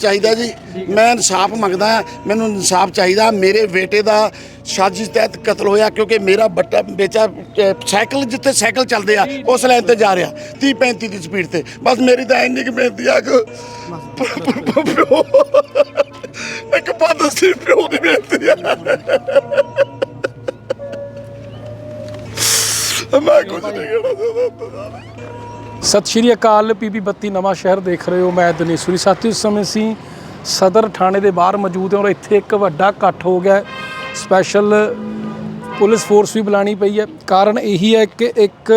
ਚਾਹੀਦਾ ਜੀ। ਮੈਂ ਇਨਸਾਫ ਮੰਗਦਾ ਮੈਨੂੰ ਇਨਸਾਫ ਚਾਹੀਦਾ। ਮੇਰੇ ਬੇਟੇ ਦਾ ਸਾਜ਼ਿਸ਼ ਤਹਿਤ ਕਤਲ ਹੋਇਆ ਕਿਉਂਕਿ ਮੇਰਾ ਬੱਟਾ ਬੇਚਾ ਸਾਈਕਲ ਜਿੱਥੇ ਸਾਈਕਲ ਚੱਲਦੇ ਆ, ਉਸ ਲਾਈਨ ਤੇ ਜਾ ਰਿਹਾ। 30 35 ਦੀ ਸਪੀਡ ਤੇ। ਬਸ ਮੇਰੀ ਤਾਂ ਇੰਨੀ ਕਿ ਬੇਨਤੀ ਆ ਕਿ ਪਿਓ ਇੱਕ ਪੱਦ ਸੀ ਪਿਓ ਦੀ ਬੇਨਤੀ ਆ। ਮੈਂ ਕੁਝ ਨਹੀਂ ਕਹਿਣਾ ਸਤਿ ਸ਼੍ਰੀ ਅਕਾਲ ਪੀਪੀ ਬੱਤੀ ਨਵਾਂ ਸ਼ਹਿਰ ਦੇਖ ਰਹੇ ਹੋ ਮੈਂ ਦਨੇਸ਼ਵਰੀ ਸਾਥੀ ਉਸ ਸਮੇਂ ਅਸੀਂ ਸਦਰ ਥਾਣੇ ਦੇ ਬਾਹਰ ਮੌਜੂਦ ਹਾਂ ਔਰ ਇੱਥੇ ਇੱਕ ਵੱਡਾ ਇਕੱਠ ਹੋ ਗਿਆ। ਸਪੈਸ਼ਲ ਪੁਲਿਸ ਫੋਰਸ ਵੀ ਬੁਲਾਣੀ ਪਈ ਹੈ। ਕਾਰਨ ਇਹੀ ਹੈ ਕਿ ਇੱਕ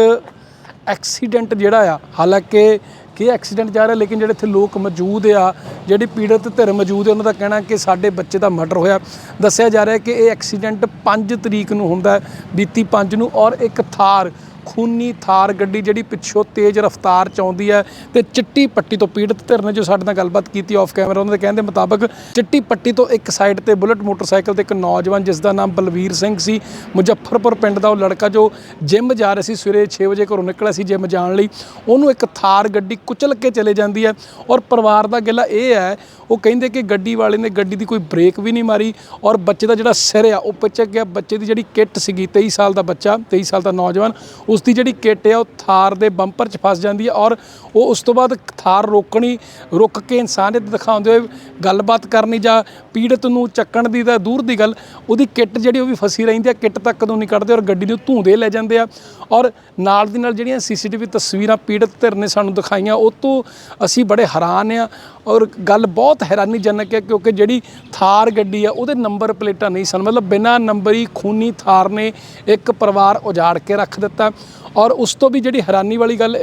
ਐਕਸੀਡੈਂਟ ਜਿਹੜਾ ਆ, ਹਾਲਾਂਕਿ ਕਿ ਐਕਸੀਡੈਂਟ ਜਾ ਰਿਹਾ, ਲੇਕਿਨ ਜਿਹੜੇ ਇੱਥੇ ਲੋਕ ਮੌਜੂਦ ਆ, ਜਿਹੜੀ ਪੀੜਤ ਧਿਰ ਮੌਜੂਦ ਆ, ਉਹਨਾਂ ਦਾ ਕਹਿਣਾ ਕਿ ਸਾਡੇ ਬੱਚੇ ਦਾ ਮਰਡਰ ਹੋਇਆ। ਦੱਸਿਆ ਜਾ ਰਿਹਾ ਕਿ ਇਹ ਐਕਸੀਡੈਂਟ 5 ਤਰੀਕ ਨੂੰ ਹੁੰਦਾ ਬੀਤੀ 5 ਨੂੰ ਔਰ ਇੱਕ ਥਾਰ ਖੂਨੀ ਥਾਰ ਗੱਡੀ ਜਿਹੜੀ ਪਿੱਛੋਂ ਤੇਜ਼ ਰਫ਼ਤਾਰ ਚ ਆਉਂਦੀ ਹੈ ਤੇ ਚਿੱਟੀ ਪੱਟੀ ਤੋਂ ਪੀੜਤ ਧਿਰ ਨੇ ਜੋ ਸਾਡੇ ਨਾਲ ਗੱਲਬਾਤ ਕੀਤੀ ਆਫ ਕੈਮਰਾ ਉਹਨਾਂ ਦੇ ਕਹਿਣ ਦੇ ਮੁਤਾਬਕ ਚਿੱਟੀ ਪੱਟੀ ਤੋਂ ਇੱਕ ਸਾਈਡ ਤੇ ਬੁਲਟ ਮੋਟਰਸਾਈਕਲ ਤੇ ਇੱਕ ਨੌਜਵਾਨ ਜਿਸ ਦਾ ਨਾਮ ਬਲਵੀਰ ਸਿੰਘ ਸੀ, ਮੁਜ਼ੱਫਰਪੁਰ ਪਿੰਡ ਦਾ ਉਹ ਲੜਕਾ ਜੋ ਜਿਮ ਜਾ ਰਿਹਾ ਸੀ, ਸਵੇਰੇ 6 ਵਜੇ ਘਰੋਂ ਨਿਕਲਿਆ ਸੀ ਜਿਮ ਜਾਣ ਲਈ, ਉਹਨੂੰ ਇੱਕ ਥਾਰ ਗੱਡੀ ਕੁਚਲ ਕੇ ਚਲੇ ਜਾਂਦੀ ਹੈ ਔਰ ਪਰਿਵਾਰ ਦਾ ਗਿਲਾ ਇਹ ਹੈ, ਉਹ ਕਹਿੰਦੇ ਕਿ ਗੱਡੀ ਵਾਲੇ ਨੇ ਗੱਡੀ ਦੀ ਕੋਈ ਬ੍ਰੇਕ ਵੀ ਨਹੀਂ ਮਾਰੀ ਔਰ ਬੱਚੇ ਦਾ ਜਿਹੜਾ ਸਿਰ ਆ, ਉਹ ਪਿੱਛੇ ਗਿਆ, ਬੱਚੇ ਦੀ ਜਿਹੜੀ ਕਿੱਟ ਸੀਗੀ 23 ਸਾਲ ਦਾ ਬੱਚਾ 23 ਸਾਲ ਦਾ ਨੌਜਵਾਨ ਉਸ ਦੀ ਜਿਹੜੀ ਕਿੱਟ ਆ, ਉਹ ਥਾਰ ਦੇ ਬੰਪਰ 'ਚ ਫਸ ਜਾਂਦੀ ਹੈ ਔਰ ਉਹ ਉਸ ਤੋਂ ਬਾਅਦ ਥਾਰ ਰੋਕਣੀ, ਰੁਕ ਕੇ ਇਨਸਾਨੀਅਤ ਦਿਖਾਉਂਦੇ ਹੋਏ ਗੱਲਬਾਤ ਕਰਨੀ ਜਾਂ ਪੀੜਤ ਨੂੰ ਚੱਕਣ ਦੀ ਤਾਂ ਦੂਰ ਦੀ ਗੱਲ, ਉਹਦੀ ਕਿੱਟ ਜਿਹੜੀ ਉਹ ਵੀ ਫਸੀ ਰਹਿੰਦੀ ਹੈ ਕਿੱਟ ਤੱਕ ਕਦੋਂ ਨਹੀਂ ਕੱਢਦੇ ਔਰ ਗੱਡੀ ਨੂੰ ਧੂੰਦੇ ਲੈ ਜਾਂਦੇ ਆ। ਔਰ ਨਾਲ ਦੀ ਨਾਲ ਜਿਹੜੀਆਂ ਸੀਸੀਟੀਵੀ ਤਸਵੀਰਾਂ ਪੀੜਤ ਧਿਰ ਨੇ ਸਾਨੂੰ ਦਿਖਾਈਆਂ, ਉਹ ਤੋਂ ਅਸੀਂ ਬੜੇ ਹੈਰਾਨ ਆ ਔਰ ਗੱਲ ਬਹੁਤ ਹੈਰਾਨੀਜਨਕ ਹੈ ਕਿਉਂਕਿ ਜਿਹੜੀ ਥਾਰ ਗੱਡੀ ਆ, ਉਹਦੇ ਨੰਬਰ ਪਲੇਟਾਂ ਨਹੀਂ ਸਨ। ਮਤਲਬ ਬਿਨਾਂ ਨੰਬਰੀ ਖੂਨੀ ਥਾਰ ਨੇ ਇੱਕ ਪਰਿਵਾਰ ਉਜਾੜ ਕੇ ਰੱਖ ਦਿੱਤਾ। ਔਰ ਉਸ ਤੋਂ ਵੀ ਜਿਹੜੀ ਹੈਰਾਨੀ ਵਾਲੀ ਗੱਲ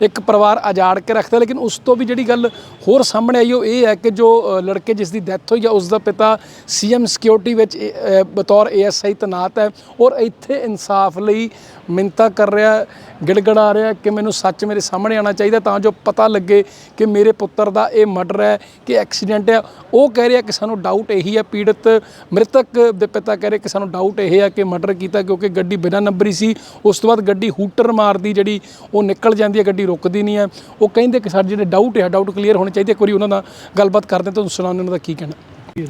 ਇੱਕ ਪਰਿਵਾਰ ਉਜਾੜ ਕੇ ਰੱਖਦਾ ਲੇਕਿਨ ਉਸ ਤੋਂ ਵੀ ਜਿਹੜੀ ਗੱਲ ਹੋਰ ਸਾਹਮਣੇ ਆਈ ਉਹ ਇਹ ਹੈ ਕਿ ਜੋ ਲੜਕੇ ਜਿਸ ਦੀ ਡੈਥ ਹੋਈ ਹੈ ਉਸ ਦਾ ਪਿਤਾ ਸੀਐਮ ਸਿਕਿਉਰਿਟੀ ਵਿੱਚ ਅ, ਬਤੌਰ ਏਐਸਆਈ ਤੈਨਾਤ ਹੈ ਔਰ ਇੱਥੇ ਇਨਸਾਫ ਲਈ ਮਿੰਤਾ ਕਰ ਰਿਹਾ ਹੈ, ਗਿੜਗੜਾ ਰਿਹਾ ਕਿ ਮੈਨੂੰ ਸੱਚ ਮੇਰੇ ਸਾਹਮਣੇ ਆਉਣਾ ਚਾਹੀਦਾ ਤਾਂ ਜੋ ਪਤਾ ਲੱਗੇ ਕਿ ਮੇਰੇ ਪੁੱਤਰ ਦਾ ਇਹ ਮਰਡਰ ਹੈ ਕਿ ਐਕਸੀਡੈਂਟ ਹੈ। ਉਹ ਕਹਿ ਰਿਹਾ ਕਿ ਸਾਨੂੰ ਡਾਊਟ ਇਹੀ ਹੈ ਪੀੜਤ ਮ੍ਰਿਤਕ ਦੇ ਪਿਤਾ ਕਹਿ ਰਹੇ ਕਿ ਸਾਨੂੰ ਡਾਊਟ ਇਹ ਹੈ ਕਿ ਮਰਡਰ ਕੀਤਾ ਕਿਉਂਕਿ ਗੱਡੀ ਬਿਨਾਂ ਨੰਬਰੀ ਸੀ। ਉਸ ਤੋਂ ਬਾਅਦ ਗੱਡੀ ਹੂਟਰ ਮਾਰਦੀ ਜਿਹੜੀ ਉਹ ਨਿਕਲ ਜਾਂਦੀ ਹੈ ਗੱਡੀ ਰੁਕਦੀ ਨਹੀਂ ਹੈ। ਉਹ ਕਹਿੰਦੇ ਕਿ ਸਾਡੇ ਜਿਹੜੇ ਡਾਊਟ ਹੈ ਡਾਊਟ ਕਲੀਅਰ ਹੋਣੇ ਚਾਹੀਦੇ। ਇੱਕ ਵਾਰੀ ਉਹਨਾਂ ਦਾ ਗੱਲਬਾਤ ਕਰਦੇ ਹਾਂ ਤੁਹਾਨੂੰ ਸੁਣਾਉਂਦੇ ਉਹਨਾਂ ਦਾ ਕੀ ਕਹਿਣਾ?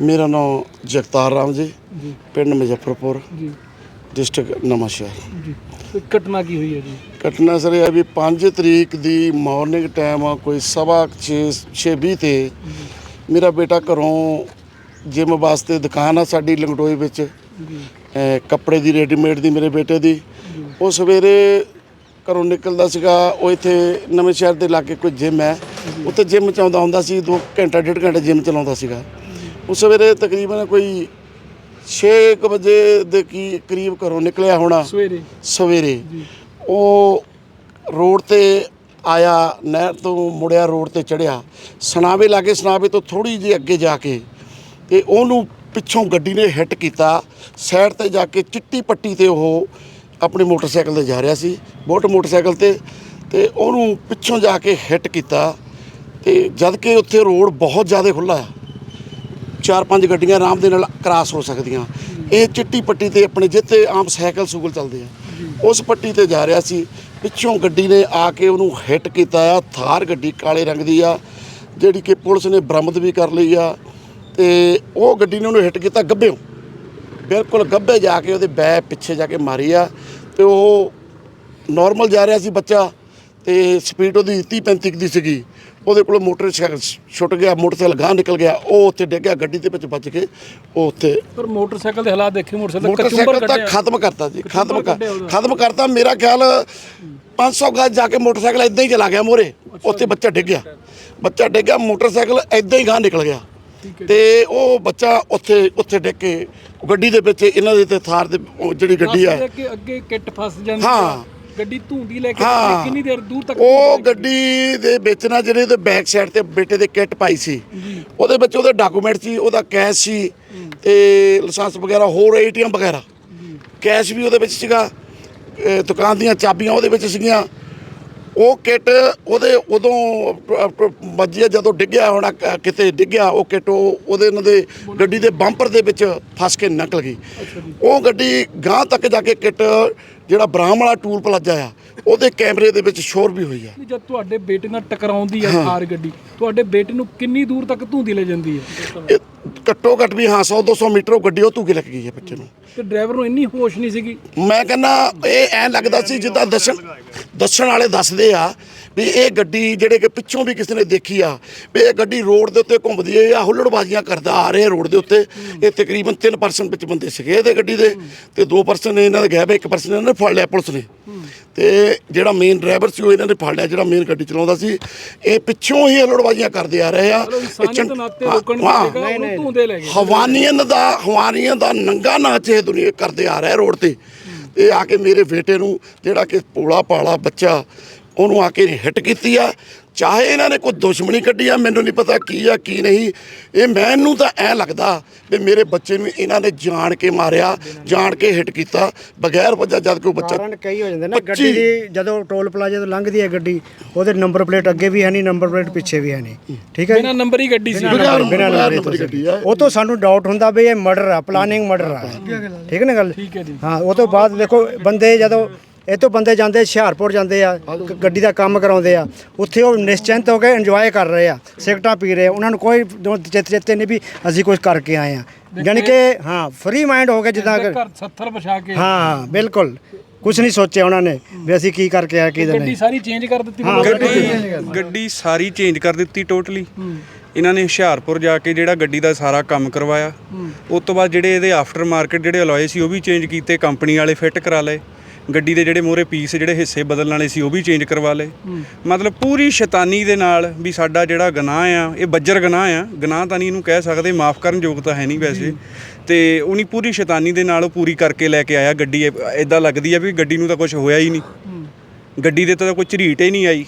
ਮੇਰਾ ਨਾਮ ਜਗਤਾਰ ਰਾਮ ਜੀ ਪਿੰਡ ਮੁਜ਼ੱਫਰਪੁਰ ਜੀ। ਡਿਸਟ੍ਰਿਕਟ ਨਵਾਂਸ਼ਹਿਰ। ਜੀ। ਘਟਨਾ ਕੀ ਹੋਈ ਹੈ ਜੀ? ਘਟਨਾ ਸਰ ਇਹ ਹੈ ਵੀ 5 ਤਰੀਕ ਦੀ ਮਾਰਨਿੰਗ ਟਾਈਮ ਕੋਈ ਸਵਾ 6 ਵੀਹ ਤੇ ਮੇਰਾ ਬੇਟਾ ਘਰੋਂ ਜਿਮ ਵਾਸਤੇ ਦੁਕਾਨ ਆ ਸਾਡੀ ਲੰਗੜੋਈ ਵਿੱਚ। ਕੱਪੜੇ ਦੀ ਰੈਡੀਮੇਡ ਦੀ ਮੇਰੇ ਬੇਟੇ ਦੀ। ਉਹ ਸਵੇਰੇ ਘਰੋਂ ਨਿਕਲਦਾ ਸੀਗਾ ਉਹ ਇੱਥੇ ਨਵੇਂ ਸ਼ਹਿਰ ਦੇ ਲਾਗੇ ਕੋਈ ਜਿਮ ਹੈ। ਉੱਥੇ ਜਿਮ ਚ ਆਉਂਦਾ ਹੁੰਦਾ ਸੀ 2 ਘੰਟਾ ਡੇਢ ਘੰਟਾ ਜਿਮ ਚਲਾਉਂਦਾ ਸੀਗਾ। ਉਹ ਸਵੇਰੇ ਤਕਰੀਬਨ ਕੋਈ 6 ਵਜੇ ਦੇ ਕੀ ਕਰੀਬ ਘਰੋਂ ਨਿਕਲਿਆ ਹੋਣਾ। ਸਵੇਰੇ। ਸਵੇਰੇ। ਉਹ ਰੋਡ ਤੇ ਆਇਆ ਨਹਿਰ ਤੋਂ ਮੁੜਿਆ ਰੋਡ ਤੇ ਚੜਿਆ ਸਨਾਵੇ ਲਾਗੇ ਸਨਾਵੇ ਤੋਂ ਥੋੜੀ ਜਿਹੀ ਅੱਗੇ ਜਾ ਕੇ ਤੇ ਉਹਨੂੰ ਪਿੱਛੋਂ ਗੱਡੀ ਨੇ ਹਿੱਟ ਕੀਤਾ। ਸਾਈਡ ਤੇ ਜਾ ਕੇ ਚਿੱਟੀ ਪੱਟੀ ਤੇ ਉਹ ਆਪਣੇ ਮੋਟਰਸਾਈਕਲ ਤੇ ਜਾ ਰਿਹਾ ਸੀ ਬੋਟ ਮੋਟਰਸਾਈਕਲ ਤੇ ਤੇ ਉਹਨੂੰ ਪਿੱਛੋਂ ਜਾ ਕੇ ਹਿੱਟ ਕੀਤਾ ਤੇ ਜਦ ਕਿ ਉੱਥੇ ਰੋਡ ਬਹੁਤ ਜ਼ਿਆਦਾ ਖੁੱਲਾ ਹੈ ਚਾਰ ਪੰਜ ਗੱਡੀਆਂ ਆਰਾਮ ਦੇ ਨਾਲ ਕ੍ਰਾਸ ਹੋ ਸਕਦੀਆਂ। ਇਹ ਚਿੱਟੀ ਪੱਟੀ ਤੇ ਆਪਣੇ ਜਿੱਥੇ ਆਮ ਸਾਈਕਲ ਸੂਗਲ ਚੱਲਦੇ ਆ, ਉਸ ਪੱਟੀ ਤੇ ਜਾ ਰਿਹਾ ਸੀ। ਪਿੱਛੋਂ ਗੱਡੀ ਨੇ ਆ ਕੇ ਉਹਨੂੰ ਹਿੱਟ ਕੀਤਾ ਆ। ਥਾਰ ਗੱਡੀ ਕਾਲੇ ਰੰਗ ਦੀ ਆ, ਜਿਹੜੀ ਕਿ ਪੁਲਿਸ ਨੇ ਬਰਾਮਦ ਵੀ ਕਰ ਲਈ ਆ ਤੇ ਉਹ ਗੱਡੀ ਨੇ ਉਹਨੂੰ ਹਿੱਟ ਕੀਤਾ ਗੱਬਿਓ ਬਿਲਕੁਲ ਗੱਬੇ ਜਾ ਕੇ ਉਹਦੇ ਬੈ ਪਿੱਛੇ ਜਾ ਕੇ ਮਾਰੀ ਆ ਤੇ ਉਹ ਨਾਰਮਲ ਜਾ ਰਿਹਾ ਸੀ ਬੱਚਾ ਤੇ ਸਪੀਡ ਉਹਦੀ 30 35 ਦੀ ਸੀਗੀ ਉਹਦੇ ਕੋਲ ਮੋਟਰਸਾਈਕਲ ਛੁੱਟ ਗਿਆ ਮੋਟਰਸਾਈਕਲ ਗਾਂ ਨਿਕਲ ਗਿਆ ਉਹ ਉੱਥੇ ਡਿੱਗ ਗਿਆ ਗੱਡੀ ਦੇ ਵਿੱਚ ਵੱਜ ਕੇ ਉਹ ਉੱਥੇ ਪਰ ਮੋਟਰਸਾਈਕਲ ਦੇ ਹਾਲਾਤ ਦੇਖੇ ਮੋਟਰਸਾਈਕਲ ਤਾਂ। ਖਤਮ ਕਰਤਾ ਜੀ ਖਤਮ ਕਰ। ਖਤਮ ਕਰਤਾ ਮੇਰਾ ਖਿਆਲ 500 ਗਜ ਜਾ ਕੇ ਮੋਟਰਸਾਈਕਲ ਇਦਾਂ ਹੀ ਚਲਾ ਗਿਆ ਮੋਰੇ ਉੱਥੇ ਬੱਚਾ ਡਿੱਗ ਗਿਆ ਬੱਚਾ ਡਿੱਗ ਗਿਆ ਮੋਟਰਸਾਈਕਲ ਇਦਾਂ ਹੀ ਗਾਂ ਨਿਕਲ ਗਿਆ ਤੇ ਉਹ ਬੱਚਾ ਉੱਥੇ ਉੱਥੇ ਡਿੱਗ ਕੇ ਗੱਡੀ ਦੇ ਵਿੱਚ ਇਹਨਾਂ ਦੇ ਤੇ ਥਾਰ ਦੇ ਉਹ ਜਿਹੜੀ ਗੱਡੀ ਆ। ਦੱਸਦੇ ਕਿ ਅੱਗੇ ਕਿੱਟ ਫਸ ਜਾਂਦੀ ਹਾਂ। ਆ। ਗੱਡੀ ਧੂੰਦੀ ਲੈ ਕੇ ਹਾਂ। ਕਿੰਨੀ ਦੇਰ ਦੂਰ ਤੱਕ ਉਹ ਗੱਡੀ ਦੇ ਵਿੱਚ ਨਾ ਜਿਹੜੇ ਉਹਦੇ ਬੈਕ ਸਾਈਡ ਤੇ ਬੇਟੇ ਦੇ ਕਿੱਟ ਪਾਈ ਸੀ। ਉਹਦੇ ਵਿੱਚ ਉਹਦੇ ਡਾਕੂਮੈਂਟ ਸੀ ਉਹਦਾ ਕੈਸ਼ ਸੀ ਤੇ ਲਾਇਸੈਂਸ ਵਗੈਰਾ ਹੋਰ ਏਟੀਐਮ ਵਗੈਰਾ। ਕੈਸ਼ ਵੀ ਉਹਦੇ ਵਿੱਚ ਸੀਗਾ ਦੁਕਾਨ ਦੀਆਂ ਚਾਬੀਆਂ ਉਹਦੇ ਵਿੱਚ ਸੀਗੀਆਂ। ਉਹ ਕਿੱਟ ਉਹਦੇ ਉਦੋਂ ਵੱਜਿਆ ਜਦੋਂ ਡਿੱਗਿਆ ਹੋਣਾ ਕਿਤੇ ਡਿੱਗਿਆ ਉਹ ਕਿੱਟ ਉਹ ਉਹਦੇ ਉਹਨਾਂ ਦੇ ਗੱਡੀ ਦੇ ਬੰਪਰ ਦੇ ਵਿੱਚ ਫਸ ਕੇ ਨਿਕਲ ਗਈ। ਉਹ ਗੱਡੀ ਗਾਂ ਤੱਕ ਜਾ ਕੇ ਕਿੱਟ ਜਿਹੜਾ ਬਰਾਮ ਵਾਲਾ ਟੂਲ ਪਲਾਜ਼ਾ ਆ ਉਹਦੇ ਕੈਮਰੇ ਦੇ ਵਿੱਚ ਸ਼ੋਰ ਵੀ ਹੋਈ ਆ। ਜਦ ਤੁਹਾਡੇ ਬੇਟੇ ਨਾਲ ਟਕਰਾਉਂਦੀ ਹੈ। ਕਾਰ ਗੱਡੀ ਤੁਹਾਡੇ ਬੇਟੇ ਨੂੰ ਕਿੰਨੀ ਦੂਰ ਤੱਕ ਧੂੰਦੀ ਲੈ ਜਾਂਦੀ ਹੈ ਘੱਟੋ ਘੱਟ ਵੀ ਹਾਂ 100 200 ਮੀਟਰ ਉਹ ਗੱਡੀ ਉਹ ਧੂ ਕੇ ਲੱਗ ਗਈ ਹੈ ਬੱਚੇ ਨੂੰ। ਤੇ ਡਰਾਈਵਰ ਨੂੰ ਇੰਨੀ ਹੋਸ਼ ਨਹੀਂ ਸੀਗੀ? ਮੈਂ ਕਹਿੰਦਾ ਇਹ ਐ ਲੱਗਦਾ ਸੀ ਜਿੱਦਾਂ ਦੱਸਣ ਦੱਸਣ ਵਾਲੇ ਦੱਸਦੇ ਆ ਵੀ ਇਹ ਗੱਡੀ ਜਿਹੜੇ ਕਿ ਪਿੱਛੋਂ ਵੀ ਕਿਸੇ ਨੇ ਦੇਖੀ ਆ ਵੀ ਇਹ ਗੱਡੀ ਰੋਡ ਦੇ ਉੱਤੇ ਘੁੰਮਦੀ ਹੈ ਆ ਹੁੱਲੜਬਾਜ਼ੀਆਂ ਕਰਦਾ ਆ ਰਿਹਾ ਰੋਡ ਦੇ ਉੱਤੇ। ਇਹ ਤਕਰੀਬਨ 3% ਵਿੱਚ ਬੰਦੇ ਸੀਗੇ ਇਹਦੇ ਗੱਡੀ ਦੇ ਤੇ 2% ਇਹਨਾਂ ਦੇ ਗਾਇਬ 1% ਇਹਨਾਂ ਨੇ ਫੜ ਲਿਆ ਪੁਲਿਸ ਨੇ। ਤੇ ਜਿਹੜਾ ਮੇਨ ਡਰਾਈਵਰ ਸੀ ਉਹ ਇਹਨਾਂ ਨੇ ਫੜ ਲਿਆ ਜਿਹੜਾ ਮੇਨ ਗੱਡੀ ਚਲਾਉਂਦਾ ਸੀ। ਇਹ ਪਿੱਛੋਂ ਹੀ ਹੁੱਲੜਬਾਜ਼ੀਆਂ ਕਰਦੇ ਆ ਰਹੇ ਆ। ਹਵਾਨੀਅਨ ਦਾ ਹਵਾਨੀਅਨ ਦਾ ਨੰਗਾ ਨਾਚ ਇਹ ਦੁਨੀਆ ਕਰਦੇ ਆ ਰਿਹਾ ਰੋਡ ਤੇ। ਇਹ ਆ ਕੇ ਮੇਰੇ ਬੇਟੇ ਨੂੰ ਜਿਹੜਾ ਕਿ ਪੋਲਾ ਪਾਲਾ ਬੱਚਾ ਉਹਨੂੰ ਆ ਕੇ ਹਿੱਟ ਕੀਤੀ ਆ। ਚਾਹੇ ਇਹਨਾਂ ਨੇ ਕੋਈ ਦੁਸ਼ਮਣੀ ਕੱਢੀ ਆ ਮੈਨੂੰ ਨਹੀਂ ਪਤਾ ਕੀ ਆ ਕੀ ਨਹੀਂ। ਇਹ ਮੈਨੂੰ ਤਾਂ ਐ ਲੱਗਦਾ ਵੀ ਮੇਰੇ ਬੱਚੇ ਨੂੰ ਇਹਨਾਂ ਨੇ ਜਾਣ ਕੇ ਮਾਰਿਆ ਜਾਣ ਕੇ ਹਿੱਟ ਕੀਤਾ। ਬਗੈਰ ਵਜ੍ਹਾ ਜਦ ਕੋਈ ਬੱਚਾ ਕਾਰਨ ਕਈ ਹੋ ਜਾਂਦੇ ਨਾ ਗੱਡੀ ਦੀ ਜਦੋਂ ਟੋਲ ਪਲਾਜ਼ੇ ਤੋਂ ਲੰਘਦੀ ਹੈ ਗੱਡੀ ਉਹਦੇ ਨੰਬਰ ਪਲੇਟ ਅੱਗੇ ਵੀ ਹੈ ਨਹੀਂ ਨੰਬਰ ਪਲੇਟ ਪਿੱਛੇ ਵੀ ਹੈ ਨਹੀਂ। ਠੀਕ ਹੈ ਬਿਨਾਂ ਨੰਬਰ ਹੀ ਗੱਡੀ ਸੀ। ਬਿਨਾਂ ਨੰਬਰ- ਦੀ ਗੱਡੀ ਆ। ਉਹ ਤੋਂ ਸਾਨੂੰ ਡਾਊਟ ਹੁੰਦਾ ਵੀ ਇਹ ਮਰਡਰ ਆ ਪਲਾਨਿੰਗ ਮਰਡਰ ਆ। ਠੀਕ ਹੈ ਨਾ ਗੱਲ? ਠੀਕ ਹੈ ਜੀ। ਹਾਂ ਉਹ ਤੋਂ ਬਾਅਦ ਦੇਖੋ ਬੰਦੇ ਜਦੋਂ ਇਹ ਤੋਂ ਬੰਦੇ ਜਾਂਦੇ ਹੁਸ਼ਿਆਰਪੁਰ ਜਾਂਦੇ ਆ ਗੱਡੀ ਦਾ ਕੰਮ ਕਰਾਉਂਦੇ ਆ। ਉੱਥੇ ਉਹ ਨਿਸ਼ਚਿੰਤ ਹੋ ਕੇ ਇੰਜੋਏ ਕਰ ਰਹੇ ਆ ਸਿਗਰਟਾਂ ਪੀ ਰਹੇ ਆ। ਉਹਨਾਂ ਨੂੰ ਕੋਈ ਚਿੱਤ ਚਿੱਤੇ ਨਹੀਂ ਵੀ ਅਸੀਂ ਕੁਝ ਕਰਕੇ ਆਏ ਆ। ਯਾਨੀ ਕਿ ਹਾਂ ਫਰੀ ਮਾਈਂਡ ਹੋ ਕੇ ਜਿੱਦਾਂ ਕਿ- ਘਰ 70 ਵਿਛਾ ਕੇ। ਹਾਂ ਹਾਂ ਬਿਲਕੁਲ। ਕੁਝ ਨਹੀਂ ਸੋਚਿਆ ਉਹਨਾਂ ਨੇ ਵੀ ਅਸੀਂ ਕੀ ਕਰਕੇ ਆਏ ਕੀ ਗੱਡੀ ਨਹੀਂ ਸਾਰੀ ਚੇਂਜ ਕਰ ਦਿੱਤੀ ਹਾਂ, ਮਤਲਬ ਗੱਡੀ- ਗੱਡੀ ਸਾਰੀ ਚੇਂਜ ਕਰ ਦਿੱਤੀ ਟੋਟਲੀ ਇਹਨਾਂ ਨੇ ਹੁਸ਼ਿਆਰਪੁਰ ਜਾ ਕੇ ਜਿਹੜਾ ਗੱਡੀ ਦਾ ਸਾਰਾ ਕੰਮ ਕਰਵਾਇਆ। ਉਸ ਤੋਂ ਬਾਅਦ ਜਿਹੜੇ ਇਹਦੇ ਆਫਟਰ ਮਾਰਕੀਟ ਜਿਹੜੇ ਅਲੋਏ ਸੀ ਉਹ ਵੀ ਚੇਂਜ ਕੀਤੇ ਕੰਪਨੀ ਵਾਲੇ ਫਿੱਟ ਕਰਾ ਲਏ। ਗੱਡੀ ਦੇ ਜਿਹੜੇ ਮੋਰੇ ਪੀਸ ਜਿਹੜੇ ਹਿੱਸੇ ਬਦਲਣ ਵਾਲੇ ਸੀ ਉਹ ਵੀ ਚੇਂਜ ਕਰਵਾ ਲਏ। ਮਤਲਬ ਪੂਰੀ ਸ਼ੈਤਾਨੀ ਦੇ ਨਾਲ ਵੀ ਸਾਡਾ ਜਿਹੜਾ ਗੁਨਾਹ ਆ ਇਹ ਬੱਜਰ ਗੁਨਾਹ ਆ ਗੁਨਾਹ ਤਾਂ ਨਹੀਂ ਇਹਨੂੰ ਕਹਿ ਸਕਦੇ ਮਾਫ ਕਰਨ ਯੋਗ ਤਾਂ ਹੈ ਨਹੀਂ ਵੈਸੇ। ਤੇ ਉਹਨੀ ਪੂਰੀ ਸ਼ੈਤਾਨੀ ਦੇ ਨਾਲ ਉਹ ਪੂਰੀ ਕਰਕੇ ਲੈ ਕੇ ਆਇਆ ਗੱਡੀ ਇਦਾਂ ਲੱਗਦੀ ਆ ਵੀ ਗੱਡੀ ਨੂੰ ਤਾਂ ਕੁਝ ਹੋਇਆ ਹੀ ਨਹੀਂ। ਗੱਡੀ ਦੇ ਤਾਂ ਕੋਈ ਝਰੀਟ ਹੀ ਨਹੀਂ ਆਈ।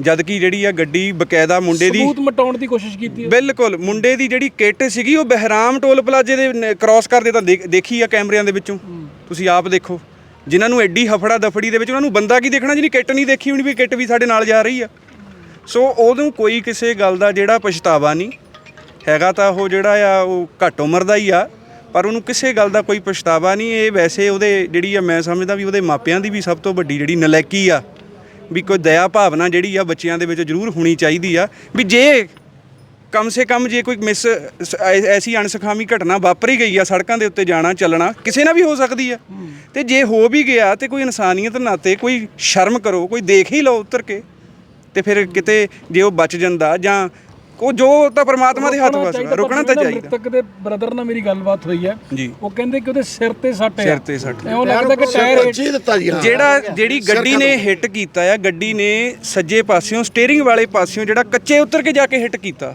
ਜਦ ਕਿ ਜਿਹੜੀ ਆ ਗੱਡੀ ਬਕਾਇਦਾ ਮੁੰਡੇ ਦੀ ਸਬੂਤ ਮਟਾਉਣ ਦੀ ਕੋਸ਼ਿਸ਼ ਕੀਤੀ ਹੈ। ਬਿਲਕੁਲ ਮੁੰਡੇ ਦੀ ਜਿਹੜੀ ਕਿੱਟ ਸੀਗੀ ਉਹ ਬਹਿਰਾਮ ਟੋਲ ਪਲਾਜ਼ੇ ਦੇ ਕ੍ਰਾਸ ਕਰਦੇ ਤਾਂ ਦੇਖੀ ਆ ਕੈਮਰਿਆਂ ਦੇ ਵਿੱਚੋਂ। ਤੁਸੀਂ ਆਪ ਦੇਖੋ। ਜਿਨ੍ਹਾਂ ਨੂੰ ਐਡੀ ਹਫੜਾ ਦਫੜੀ ਦੇ ਵਿੱਚ ਉਹਨਾਂ ਨੂੰ ਬੰਦਾ ਕੀ ਦੇਖਣਾ ਜਿਹਨੇ ਕਿੱਟ ਨਹੀਂ ਦੇਖੀ ਹੋਣੀ ਵੀ ਕਿੱਟ ਵੀ ਸਾਡੇ ਨਾਲ ਜਾ ਰਹੀ ਆ। ਸੋ ਉਹਨੂੰ ਕੋਈ ਕਿਸੇ ਗੱਲ ਦਾ ਜਿਹੜਾ ਪਛਤਾਵਾ ਨਹੀਂ। ਹੈਗਾ ਤਾਂ ਉਹ ਜਿਹੜਾ ਆ, ਉਹ ਘੱਟ ਉਮਰ ਦਾ ਹੀ ਆ, ਪਰ ਉਹਨੂੰ ਕਿਸੇ ਗੱਲ ਦਾ ਕੋਈ ਪਛਤਾਵਾ ਨਹੀਂ। ਇਹ ਵੈਸੇ ਉਹਦੇ ਜਿਹੜੀ ਆ, ਮੈਂ ਸਮਝਦਾ ਵੀ ਉਹਦੇ ਮਾਪਿਆਂ ਦੀ ਵੀ ਸਭ ਤੋਂ ਵੱਡੀ ਜਿਹੜੀ ਨਲੈਕੀ ਆ, ਵੀ ਕੋਈ ਦਇਆ ਭਾਵਨਾ ਜਿਹੜੀ ਆ ਬੱਚਿਆਂ ਦੇ ਵਿੱਚ ਜ਼ਰੂਰ ਹੋਣੀ ਚਾਹੀਦੀ ਆ, ਵੀ ਜੇ ਕਮ ਸੇ ਕਮ ਜੇ ਕੋਈ ਮਿਸ ਐਸੀ ਅਣਸਖਾਮੀ ਘਟਨਾ ਵਾਪਰ ਹੀ ਗਈ ਆ ਸੜਕਾਂ ਦੇ ਉੱਤੇ ਜਾਣਾ ਚੱਲਣਾ ਕਿਸੇ ਨਾਲ ਵੀ ਹੋ ਸਕਦੀ ਆ। ਤੇ ਜੇ ਹੋ ਵੀ ਗਿਆ ਤੇ ਕੋਈ ਇਨਸਾਨੀਅਤ ਨਾਤੇ ਕੋਈ ਸ਼ਰਮ ਕਰੋ ਕੋਈ ਦੇਖ ਹੀ ਲਓ ਉਤਰ ਕੇ। ਤੇ ਫਿਰ ਕਿਤੇ ਜੇ ਉਹ ਬਚ ਜਾਂਦਾ ਜਾਂ ਉਹ ਜੋ ਤਾਂ ਪਰਮਾਤਮਾ ਦੇ ਹੱਥ ਵਸ ਰੁਕਣਾ ਤਾਂ ਚਾਹੀਦਾ। ਮ੍ਰਿਤਕ ਦੇ ਬ੍ਰਦਰ ਨਾਲ ਮੇਰੀ ਗੱਲਬਾਤ ਹੋਈ ਹੈ ਉਹ ਕਹਿੰਦੇ ਕਿ ਉਹਦੇ ਸਿਰ ਤੇ ਸੱਟ ਹੈ ਸਿਰ ਤੇ ਸੱਟ। ਐਂ ਲੱਗਦਾ ਕਿ ਟਾਇਰ ਜੀ ਦਿੱਤਾ ਜੀ ਹਾਂ। ਜਿਹੜਾ ਜਿਹੜੀ ਗੱਡੀ ਨੇ ਹਿੱਟ ਕੀਤਾ ਆ ਗੱਡੀ ਨੇ ਸੱਜੇ ਪਾਸਿਓਂ ਸਟੀਅਰਿੰਗ ਵਾਲੇ ਪਾਸਿਓਂ ਜਿਹੜਾ ਕੱਚੇ ਉਤਰ ਕੇ ਜਾ ਕੇ ਹਿੱਟ ਕੀਤਾ।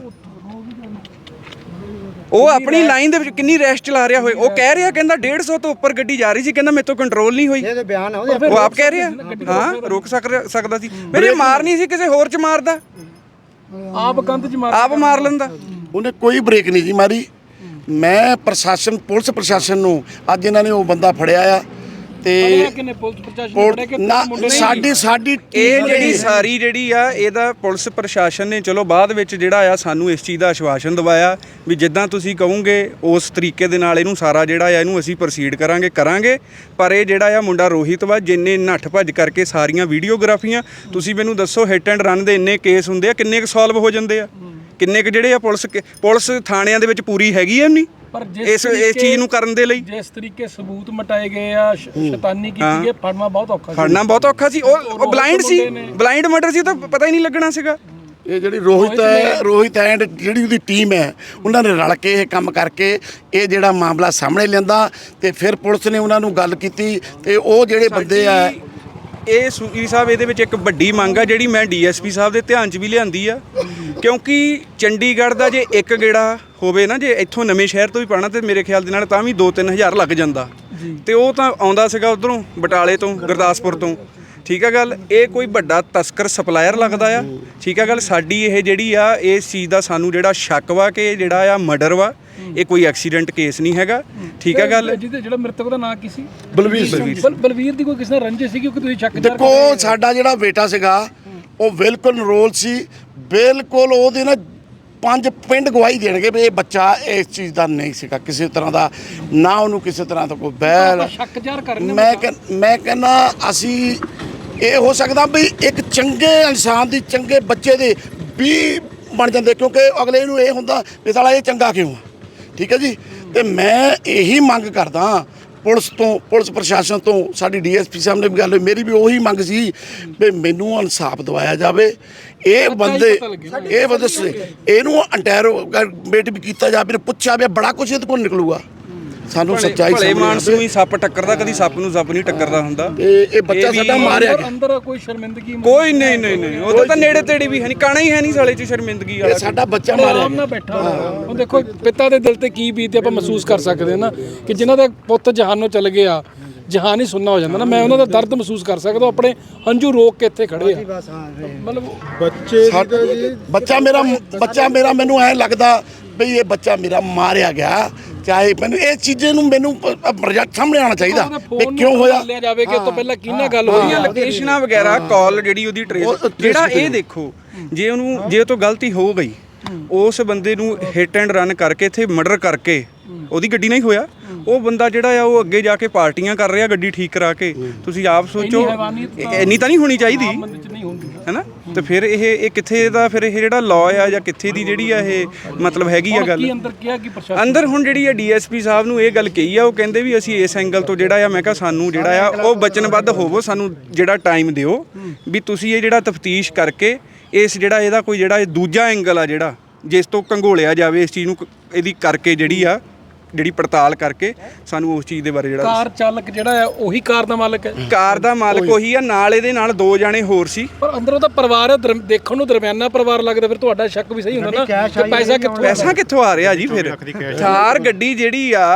ਉਹ ਆਪਣੀ ਲਾਈਨ ਦੇ ਵਿੱਚ ਕਿੰਨੀ ਰੈਸ਼ ਚਲਾ ਰਿਹਾ ਹੋਏ। ਉਹ ਕਹਿ ਰਿਹਾ ਕਹਿੰਦਾ 150 ਤੋਂ ਉੱਪਰ ਗੱਡੀ ਜਾ ਰਹੀ ਸੀ ਕਹਿੰਦਾ ਮੇਰੇ ਤੋਂ ਕੰਟਰੋਲ ਨਹੀਂ ਹੋਈ। ਇਹ ਤੇ ਬਿਆਨ ਆ ਉਹਦੇ ਉਹ ਆਪ ਕਹਿ ਰਿਹਾ। ਹਾਂ ਰੋਕ ਸਕਦਾ ਸੀ। ਮੇਰੇ ਮਾਰਨੀ ਸੀ ਕਿਸੇ ਹੋਰ ਚ ਮਾਰਦਾ। ਆਪ ਕੰਧ 'ਚ ਮਾਰ ਆਪ ਮਾਰ ਲੈਂਦਾ। ਉਹਨੇ ਕੋਈ ਬ੍ਰੇਕ ਨਹੀਂ ਜੀ ਮਾਰੀ। ਮੈਂ ਪ੍ਰਸ਼ਾਸਨ ਪੁਲਿਸ ਪ੍ਰਸ਼ਾਸਨ ਨੂੰ ਅੱਜ ਇਹਨਾਂ ਨੇ ਉਹ ਬੰਦਾ ਫੜਿਆ ਆ। ਤੇ ਪੜਿਆ ਕਿਨੇ ਪੁਲਿਸ ਪ੍ਰਸ਼ਾਸਨ ਨੇ ਪੜਿਆ ਕਿ ਪੁਲ- ਨਾ ਮੁੰਡੇ ਨੇ ਸਾਡੀ ਸਾਡੀ ਇਹ team ਜਿਹੜੀ ਸਾਰੀ ਜਿਹੜੀ ਆ ਇਹਦਾ ਪੁਲਿਸ ਪ੍ਰਸ਼ਾਸਨ ਨੇ ਚਲੋ ਬਾਅਦ ਵਿੱਚ ਜਿਹੜਾ ਆ ਸਾਨੂੰ ਇਸ ਚੀਜ਼ ਦਾ ਆਸ਼ਵਾਸਨ ਦਵਾਇਆ ਵੀ ਜਿੱਦਾਂ ਤੁਸੀਂ ਕਹੋਗੇ ਉਸ ਤਰੀਕੇ ਦੇ ਨਾਲ ਇਹਨੂੰ ਸਾਰਾ ਜਿਹੜਾ ਆ ਇਹਨੂੰ ਅਸੀਂ ਪ੍ਰੋਸੀਡ ਕਰਾਂਗੇ ਕਰਾਂਗੇ। ਪਰ ਇਹ ਜਿਹੜਾ ਆ ਮੁੰਡਾ ਰੋਹਿਤ ਵਾ ਜਿੰਨੇ ਨੱਠ ਭੱਜ ਕਰਕੇ ਸਾਰੀਆਂ ਵੀਡੀਓਗ੍ਰਾਫੀਆਂ ਤੁਸੀਂ ਮੈਨੂੰ ਦੱਸੋ ਹਿੱਟ ਐਂਡ ਰਨ ਦੇ ਇੰਨੇ ਕੇਸ ਹੁੰਦੇ ਆ ਕਿੰਨੇ ਕੁ ਸੋਲਵ ਹੋ ਜਾਂਦੇ ਆ? ਕਿੰਨੇ ਕੁ ਜਿਹੜੇ ਆ ਪੁਲਿਸ ਕੇ- ਪੁਲਿਸ ਥਾਣਿਆਂ ਦੇ ਵਿੱਚ ਪੂਰੀ ਹੈਗੀ ਆ ਨਹੀਂ ਪਰ ਜਿਸ ਇਸ ਇਸ ਚੀਜ਼ ਨੂੰ ਕਰਨ ਦੇ ਲਈ? ਜਿਸ ਤਰੀਕੇ ਸਬੂਤ ਮਟਾਏ ਗਏ ਆ ਸ਼- ਸ਼ੈਤਾਨੀ ਕੀਤੀ ਗਈ ਫੜਨਾ ਬਹੁਤ ਔਖਾ ਸੀ। ਫੜਨਾ ਬਹੁਤ ਔਖਾ ਸੀ। ਉਹ ਉਹ ਬਲਾਈਂਡ ਸੀ। ਬਲਾਈਂਡ ਮਰਡਰ ਸੀ ਤਾਂ ਪਤਾ ਹੀ ਨਹੀਂ ਲੱਗਣਾ ਸੀਗਾ। ਇਹ ਜਿਹੜੀ ਰੋਹਿਤ ਹੈ ਰੋਹਿਤ ਐਂਡ ਜਿਹੜੀ ਉਹਦੀ ਟੀਮ ਹੈ ਉਹਨਾਂ ਨੇ ਰਲ ਕੇ ਇਹ ਕੰਮ ਕਰਕੇ ਇਹ ਜਿਹੜਾ ਮਾਮਲਾ ਸਾਹਮਣੇ ਲਿਆਂਦਾ ਤੇ ਫਿਰ ਪੁਲਿਸ ਨੇ ਉਹਨਾਂ ਨੂੰ ਗੱਲ ਕੀਤੀ ਤੇ ਉਹ ਜਿਹੜੇ ਬੰਦੇ ਆ ਇਹ ਸੂਰੀ ਸਾਹਿਬ ਇਹਦੇ ਵਿੱਚ ਇੱਕ ਵੱਡੀ ਮੰਗ ਆ ਜਿਹੜੀ ਮੈਂ ਡੀਐਸਪੀ ਸਾਹਿਬ ਦੇ ਧਿਆਨ 'ਚ ਵੀ ਲਿਆਂਦੀ ਆ। ਕਿਉਂਕਿ ਚੰਡੀਗੜ੍ਹ ਦਾ ਜੇ ਇੱਕ ਗੇੜਾ ਹੋਵੇ ਨਾ ਜੇ ਇੱਥੋਂ ਨਵੇਂ ਸ਼ਹਿਰ ਤੋਂ ਵੀ ਪਾਣਾ ਤੇ ਮੇਰੇ ਖਿਆਲ ਦੇ ਨਾਲ ਤਾਂ ਵੀ 2-3000 ਲੱਗ ਜਾਂਦਾ। ਤੇ ਉਹ ਤਾਂ ਆਉਂਦਾ ਸੀਗਾ ਉਧਰੋਂ ਬਟਾਲੇ ਤੋਂ ਗੁਰਦਾਸਪੁਰ ਤੋਂ। ਠੀਕ ਆ ਗੱਲ ਇਹ ਕੋਈ ਵੱਡਾ ਤਸਕਰ ਸਪਲਾਇਰ ਲੱਗਦਾ ਆ। ਠੀਕ ਆ ਗੱਲ ਸਾਡੀ ਇਹ ਜਿਹੜੀ ਆ ਇਸ ਚੀਜ਼ ਦਾ ਸਾਨੂੰ ਜਿਹੜਾ ਸ਼ੱਕ ਵਾ ਕਿ ਜਿਹੜਾ ਆ ਮਰਡਰ ਵਾ ਇਹ ਕੋਈ ਐਕਸੀਡੈਂਟ ਕੇਸ ਨਹੀਂ ਹੈਗਾ। ਠੀਕ ਆ ਗੱਲ? ਜਿਹਦੇ ਜਿਹੜਾ ਮ੍ਰਿਤਕ ਦਾ ਨਾਂ ਕੀ ਸੀ? ਬਲਵੀਰ ਸਿੰਘ। ਬਲ- ਬਲਵੀਰ ਦੀ ਕੋਈ ਕਿਸੇ ਨਾਲ ਰੰਜਿਸ਼ ਸੀ? ਕਿਉਂਕਿ ਤੁਸੀਂ ਸ਼ੱਕ ਜ਼ਾਹਰ ਦੇਖੋ ਸਾਡਾ ਜਿਹੜਾ ਬੇਟਾ ਸੀਗਾ ਉਹ ਬਿਲਕੁਲ ਨਰੋਲ ਸੀ। ਬਿਲਕੁਲ ਉਹਦੇ ਨਾ ਪੰਜ ਪਿੰਡ ਗਵਾਹੀ ਦੇਣਗੇ ਵੀ ਇਹ ਬੱਚਾ ਇਸ ਚੀਜ਼ ਦਾ ਨਹੀਂ ਸੀਗਾ ਕਿਸੇ ਤਰ੍ਹਾਂ ਦਾ ਨਾ ਉਹਨੂੰ ਕਿਸੇ ਤਰ੍ਹਾਂ ਦਾ ਕੋਈ ਬੈਲ। ਮੈਂ ਕਹਿ- ਮੈਂ ਕਹਿੰਦਾ ਅਸੀਂ ਇਹ ਹੋ ਸਕਦਾ ਵੀ ਇੱਕ ਚੰਗੇ ਇਨਸਾਨ ਦੀ ਚੰਗੇ ਬੱਚੇ ਦੇ ਵੀ ਬਣ ਜਾਂਦੇ ਕਿਉਂਕਿ ਅਗਲੇ ਨੂੰ ਇਹ ਹੁੰਦਾ ਵੀ ਸਾਲਾ ਇਹ ਚੰਗਾ ਕਿਉਂ ਆ? ਠੀਕ ਹੈ ਜੀ? ਤੇ ਮੈਂ ਇਹੀ ਮੰਗ ਕਰਦਾ ਪੁਲਿਸ ਤੋਂ ਪੁਲਿਸ ਪ੍ਰਸ਼ਾਸਨ ਤੋਂ ਸਾਡੀ ਡੀਐਸਪੀ ਸਾਹਿਬ ਨੇ ਵੀ ਗੱਲ ਹੋਈ ਮੇਰੀ ਵੀ ਉਹੀ ਮੰਗ ਸੀ ਵੀ ਮੈਨੂੰ ਇਨਸਾਫ ਦਿਵਾਇਆ ਜਾਵੇ। ਇਹ ਬੰਦੇ। ਇਹ ਬੰਦੇ ਇਹਨੂੰ ਇੰਟਰੋਗੇਟ ਵੀ ਕੀਤਾ ਜਾਵੇ ਪੁੱਛਿਆ ਵੀ ਬੜਾ ਕੁਝ ਇਹਦੇ ਕੋਲ ਨਿਕਲੂਗਾ। ਸਾਨੂੰ ਸੱਚਾਈ ਭਲੇ ਮਾਨਸ ਨੂੰ ਹੀ ਸੱਪ ਟੱਕਰਦਾ ਕਦੀ ਸੱਪ ਨੂੰ ਸੱਪ ਨਹੀਂ ਟੱਕਰਦਾ ਹੁੰਦਾ। ਤੇ ਇਹ ਬੱਚਾ ਸਾਡਾ ਮਾਰਿਆ ਗਿਆ। ਅੰਦਰ ਕੋਈ ਸ਼ਰਮਿੰਦਗੀ ਕੋਈ ਨਹੀਂ ਨਹੀਂ ਨਹੀਂ। ਉਹ ਤਾਂ ਨੇੜੇ ਤੇੜੇ ਵੀ ਹੈ ਨਹੀਂ ਕਾਣਾ ਹੀ ਹੈ ਨਹੀਂ ਸਾਲੇ ਚ ਸ਼ਰਮਿੰਦਗੀ ਵਾਲਾ ਸਾਡਾ ਬੱਚਾ ਆਰਾਮ ਮਾਰਿਆ ਨਾਲ ਬੈਠਾ ਹੋਇਆ। ਉਹ ਦੇਖੋ ਪਿਤਾ ਦੇ ਦਿਲ ਤੇ ਕੀ ਬੀਤੇ ਆਪਾਂ ਮਹਿਸੂਸ ਕਰ ਸਕਦੇ ਹਾਂ ਨਾ ਕਿ ਜਿਨ੍ਹਾਂ ਦੇ ਪੁੱਤ ਜਹਾਨੋਂ ਚਲੇ ਗਏ ਆ ਜਹਾਨ ਹੀ ਸੁਣਨਾ ਹੋ ਜਾਂਦਾ ਨਾ। ਮੈਂ ਉਹਨਾਂ ਦਾ ਦਰਦ ਮਹਿਸੂਸ ਕਰ ਸਕਦਾ ਆਪਣੇ ਹੰਝੂ ਰੋਕ ਕੇ ਇੱਥੇ ਖੜੇ ਆ। ਬਸ ਹਾਂ ਮਤਲਬ ਬੱਚੇ ਬੱਚਾ ਮੇਰਾ ਬੱਚਾ ਮੇਰਾ ਮੈਨੂੰ ਐ ਲੱਗਦਾ ਵੀ ਇਹ ਬੱਚਾ ਮੇਰਾ ਮਾਰਿਆ ਗਿਆ। ਚਾਹੇ ਮੈਨੂੰ ਇਹ ਚੀਜ਼ੇ ਨੂੰ ਮੈਨੂੰ ਪ੍ਰੋਜੈਕਟ ਸਾਹਮਣੇ ਆਉਣਾ ਚਾਹੀਦਾ ਵੀ ਕਿਉਂ ਹੋਇਆ? ਲਿਆ ਜਾਵੇ ਕਿ ਉਸ ਤੋਂ ਪਹਿਲਾਂ ਕਿੰਨਾ ਗੱਲ ਹੋਈ ਆ ਲੋਕੇਸ਼ਨਾਂ ਵਗੈਰਾ ਕਾਲ ਜਿਹੜੀ ਉਹਦੀ ਉਹ ਟ੍ਰੇਸ ਜਿਹੜਾ ਇਹ ਦੇਖੋ ਜੇ ਉਹਨੂੰ ਜੇ ਉਹ ਤੋਂ ਗਲਤੀ ਹੋ ਗਈ ਉਸ ਬੰਦੇ ਨੂੰ ਹਿੱਟ ਐਂਡ ਰਨ ਕਰਕੇ ਇੱਥੇ ਮਰਡਰ ਕਰਕੇ ਉਹਦੀ ਗੱਡੀ ਨਹੀਂ ਹੋਇਆ। ਉਹ ਬੰਦਾ ਜਿਹੜਾ ਆ ਉਹ ਅੱਗੇ ਜਾ ਕੇ ਪਾਰਟੀਆਂ ਕਰ ਰਿਹਾ ਗੱਡੀ ਠੀਕ ਕਰਾ ਕੇ। ਤੁਸੀਂ ਆਪ ਸੋਚੋ ਇੰਨੀ ਤਾਂ ਨਹੀਂ ਹੋਣੀ ਚਾਹੀਦੀ। ਹੈਨਾ? ਤੇ ਫਿਰ ਇਹ ਇਹ ਕਿੱਥੇ ਦਾ ਫਿਰ ਇਹ ਜਿਹੜਾ ਲਾਅ ਆ ਜਾਂ ਕਿੱਥੇ ਦੀ ਜਿਹੜੀ ਆ ਇਹ ਮਤਲਬ ਹੈਗੀ ਆ ਗੱਲ? ਅੰਦਰ ਹੁਣ ਜਿਹੜੀ ਆ ਡੀਐਸਪੀ ਸਾਹਿਬ ਨੂੰ ਇਹ ਗੱਲ ਕਹੀ ਆ ਉਹ ਕਹਿੰਦੇ ਵੀ ਅਸੀਂ ਇਸ ਐਂਗਲ ਤੋਂ ਜਿਹੜਾ ਆ ਮੈਂ ਕਿਹਾ ਸਾਨੂੰ ਜਿਹੜਾ ਆ ਉਹ ਬਚਨਬੱਧ ਹੋਵੋ ਸਾਨੂੰ ਜਿਹੜਾ ਟਾਈਮ ਦਿਓ ਵੀ ਤੁਸੀਂ ਇਹ ਜਿਹੜਾ ਤਫਤੀਸ਼ ਕਰਕੇ ਇਸ ਜਿਹੜਾ ਇਹਦਾ ਕੋਈ ਜਿਹੜਾ ਇਹ ਦੂਜਾ ਐਂਗਲ ਆ ਜਿਹੜਾ ਜਿਸ ਤੋਂ ਕੰਗੋਲਿਆ ਜਾਵੇ ਇਸ ਚੀਜ਼ ਨੂੰ ਕ- ਇਹਦੀ ਕਰਕੇ ਜਿਹੜੀ ਆ ਜਿਹੜੀ ਪੜਤਾਲ ਕਰਕੇ ਸਾਨੂੰ ਉਸ ਚੀਜ਼ ਦੇ ਬਾਰੇ ਜਿਹੜਾ ਕਾਰ ਚਾਲਕ ਜਿਹੜਾ ਹੈ ਉਹੀ ਕਾਰ ਦਾ ਮਾਲਕ ਹੈ। ਕਾਰ ਦਾ ਮਾਲਕ ਉਹੀ। ਆ ਨਾਲ ਇਹਦੇ ਨਾਲ ਦੋ ਜਾਣੇ ਹੋਰ ਸੀ। ਪਰ ਅੰਦਰ ਉਹਦਾ ਪਰਿਵਾਰ ਹੈ ਦਰਮ- ਦੇਖਣ ਨੂੰ ਦਰਮਿਆਨਾ ਪਰਿਵਾਰ ਲੱਗਦਾ ਫਿਰ ਤੁਹਾਡਾ ਸ਼ੱਕ ਵੀ ਸਹੀ ਹੁੰਦਾ ਨਾ ਕਿ ਪੈਸਾ ਕਿੱਥੋਂ ਪੈਸਾ ਕਿੱਥੋਂ ਆ ਰਿਹਾ ਜੀ ਫਿਰ? ਥਾਰ ਗੱਡੀ ਜਿਹੜੀ ਆ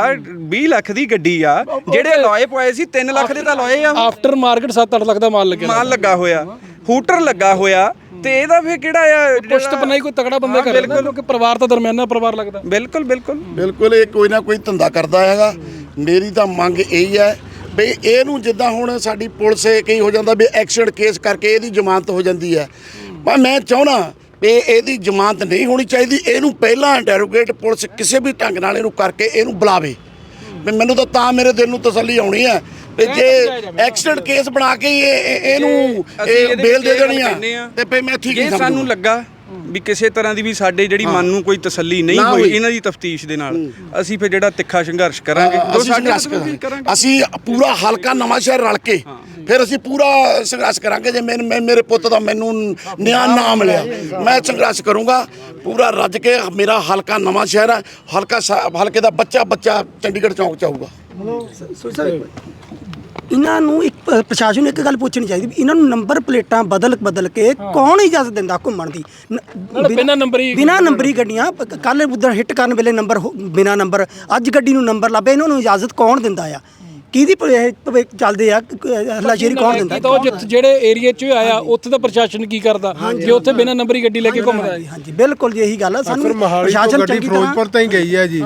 20 ਲੱਖ ਦੀ ਗੱਡੀ ਆ ਜਿਹੜੇ ਲੋਏ ਪਏ ਸੀ 3 ਲੱਖ ਦੇ ਤਾਂ ਲੋਏ ਆ। ਆਫਟਰ ਮਾਰਕੀਟ 7-8 ਲੱਖ ਦਾ ਮਾਲ ਲੱਗਿਆ। ਮਾਲ ਲੱਗਾ ਹੋਇਆ। ਹੂਟਰ ਲੱਗਾ ਹੋਇਆ। ਤੇ ਇਹਦਾ ਫਿਰ ਕਿਹੜਾ ਆ ਪੁਸ਼ਤ ਪਨਾਈ ਕੋਈ ਤਗੜਾ ਬੰਦਾ ਕਰ ਲੈਂਦਾ ਕਿਉਂਕਿ ਪਰਿਵਾਰ ਤਾਂ ਦਰਮਿਆਨਾ ਪਰਿਵਾਰ ਲੱਗਦਾ। ਬਿਲਕੁਲ ਬਿਲਕੁਲ। ਬਿਲਕੁਲ ਇਹ ਕੋਈ ਨਾ ਕੋਈ ਧੰਦਾ ਕਰਦਾ ਹੈਗਾ। ਮੇਰੀ ਤਾਂ ਮੰਗ ਇਹੀ ਹੈ ਵੀ ਇਹਨੂੰ ਜਿੱਦਾਂ ਹੁਣ ਸਾਡੀ ਪੁਲਿਸ ਇਹ ਕਈ ਹੋ ਜਾਂਦਾ ਵੀ ਐਕਸੀਡੈਂਟ ਕੇਸ ਕਰਕੇ ਇਹਦੀ ਜ਼ਮਾਨਤ ਹੋ ਜਾਂਦੀ ਹੈ। ਪਰ ਮੈਂ ਚਾਹਣਾ ਵੀ ਇਹਦੀ ਜ਼ਮਾਨਤ ਨਹੀਂ ਹੋਣੀ ਚਾਹੀਦੀ। ਇਹਨੂੰ ਪਹਿਲਾਂ ਇੰਟਰੋਗੇਟ ਪੁਲਿਸ ਕਿਸੇ ਵੀ ਢੰਗ ਨਾਲ ਇਹਨੂੰ ਕਰਕੇ ਇਹਨੂੰ ਬੁਲਾਵੇ। ਵੀ ਮੈਨੂੰ ਤਾਂ ਤਾਂ ਮੇਰੇ ਦਿਲ ਨੂੰ ਤਸੱਲੀ ਆਉਣੀ ਹੈ। ਜੇ ਐਕਸੀਡੈਂਟ ਕੇਸ ਬਣਾ ਕੇ ਹੀ ਇਹ- ਇਹ- ਇਹਨੂੰ ਇਹ ਬੇਲ ਦੇ ਦੇਣੀ ਆ ਤੇ ਫੇ ਮੈਂ ਠੀਕ ਜੇ ਨਹੀਂ ਸਾਨੂੰ ਲੱਗਾ ਵੀ ਕਿਸੇ ਤਰ੍ਹਾਂ ਦੀ ਵੀ ਸਾਡੇ ਜਿਹੜੀ ਮਨ ਨੂੰ ਕੋਈ ਤਸੱਲੀ ਨਹੀਂ ਨਾ ਹੋਈ ਹੋਈ। ਇਹਨਾਂ ਦੀ ਤਫਤੀਸ਼ ਦੇ ਨਾਲ। ਅਸੀਂ ਫਿਰ ਜਿਹੜਾ ਤਿੱਖਾ ਸੰਘਰਸ਼ ਕਰਾਂਗੇ। ਜੋ ਅਸੀਂ ਸਾਡੇ ਸੰਘਰਸ਼ ਵੱਲੋਂ ਵੀ ਕਰਾਂਗੇ। ਅਸੀਂ ਪੂਰਾ ਹਲਕਾ ਨਵਾਂ ਸ਼ਹਿਰ ਰਲ ਕੇ ਫਿਰ ਅਸੀਂ ਪੂਰਾ ਸੰਘਰਸ਼ ਕਰਾਂਗੇ। ਜੇ ਮੈਨ- ਮੈਂ ਮੇਰੇ ਪੁੱਤ ਦਾ ਮੈਨੂੰ ਨਿਆਂ ਨਾ ਮਿਲਿਆ ਮੈਂ ਸੰਘਰਸ਼ ਕਰੂੰਗਾ। ਪੂਰਾ ਰੱਜ ਕੇ ਮੇਰਾ ਹਲਕਾ ਨਵਾਂ ਸ਼ਹਿਰ ਹੈ। ਹਲਕਾ ਸਾ- ਹਲਕੇ ਦਾ ਬੱਚਾ ਬੱਚਾ ਚੰਡੀਗੜ੍ਹ ਚੌਂਕ ਚ ਆਊਗਾ। ਸੋ ਸਰ ਇਹਨਾਂ ਨੂੰ ਇੱਕ ਪ੍ਰਸ਼ਾਸਨ ਨੂੰ ਇੱਕ ਗੱਲ ਪੁੱਛਣੀ ਚਾਹੀਦੀ ਵੀ ਇਹਨਾਂ ਨੂੰ ਨੰਬਰ ਪਲੇਟਾਂ ਬਦਲ ਬਦਲ ਕੇ ਕੌਣ ਇਜਾਜ਼ਤ ਦਿੰਦਾ ਘੁੰਮਣ ਦੀ? ਨਾਲੇ ਬਿਨਾਂ ਨੰਬਰੀ ਬਿਨਾ ਨੰਬਰੀ ਗੱਡੀਆਂ ਕੱਲ ਉਧਰ ਹਿੱਟ ਕਰਨ ਵੇਲੇ ਨੰਬਰ ਬਿਨਾ ਨੰਬਰ ਅੱਜ ਗੱਡੀ ਨੂੰ ਨੰਬਰ ਲੱਭੇ ਇਹਨਾਂ ਨੂੰ ਇਜਾਜ਼ਤ ਕੌਣ ਦਿੰਦਾ ਆ? ਕਿਹਦੀ ਪ- ਚੱਲਦੇ ਆ? ਹਲਾਸ਼ੇਰੀ ਕੌਣ ਦਿੰਦਾ? ਤਾਂ ਉਹ ਜਿੱਥੇ ਜਿਹੜੇ ਏਰੀਆ 'ਚ ਆਇਆ ਉੱਥੇ ਦਾ ਪ੍ਰਸ਼ਾਸਨ ਕੀ ਕਰਦਾ? ਜੇ ਉੱਥੇ ਬਿਨਾਂ ਨੰਬਰੀ ਗੱਡੀ ਲੈ ਕੇ ਘੁੰਮਦਾ ਹੈ। ਹਾਂਜੀ ਬਿਲਕੁਲ ਜੀ ਇਹੀ ਗੱਲ ਆ। ਸਾਨੂੰ ਮਹਾਲੀ ਤੋਂ ਗੱਡੀ ਚੰਗੀ ਤਰ੍ਹਾਂ ਫਿਰੋਜ਼ਪੁਰ ਤਾਂ ਹੀ ਗਈ ਹੈ ਜੀ।